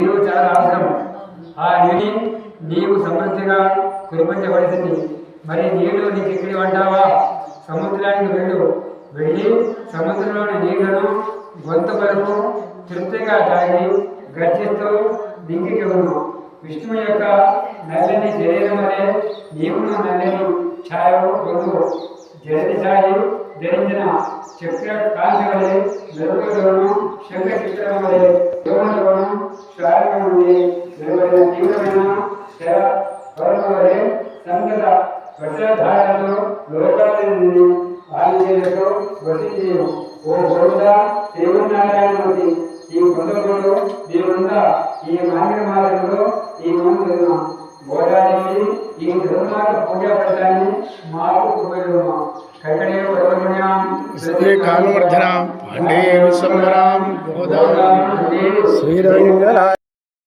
నీవు చాలా అవసరం. ఆ నీటి నీవు సమృద్ధిగా కురిపించబడుతుంది మరి నీళ్ళు నీకు ఎక్కడి అంటావా సముద్రానికి వెళ్ళు. వెళ్ళి సముద్రంలోని నీళ్ళను గొంత వరకు తృప్తిగా తాగి గర్జిస్తూ దింగికి ఉండు విష్ణువు యొక్క నల్లని శరీరం అనే నీవును నల్లని ఛాయ పొందు. జడది ఛాయి ధరించిన చక్ర కాంతి వలె చిత్రం వలె యోగంలోను శ్వాస నుండి వెలువడిన తీవ్రమైన శర పరమ వలె సంగత వర్షధారతో లోకాలని ఆంజనేయులతో వసించి ఓ గోవింద శ్రీమన్నారాయణమూర్తి ఈ కొండగోడు మీ ఈ మామిడి మార్గంలో ఈ మందు గోదాదేవి ఈ ధర్మాల పూజా ఫలితాన్ని మాకు కట్టడే కైకడే పాండే విశ్వంబరాం గోదావరి. శ్రీరంగ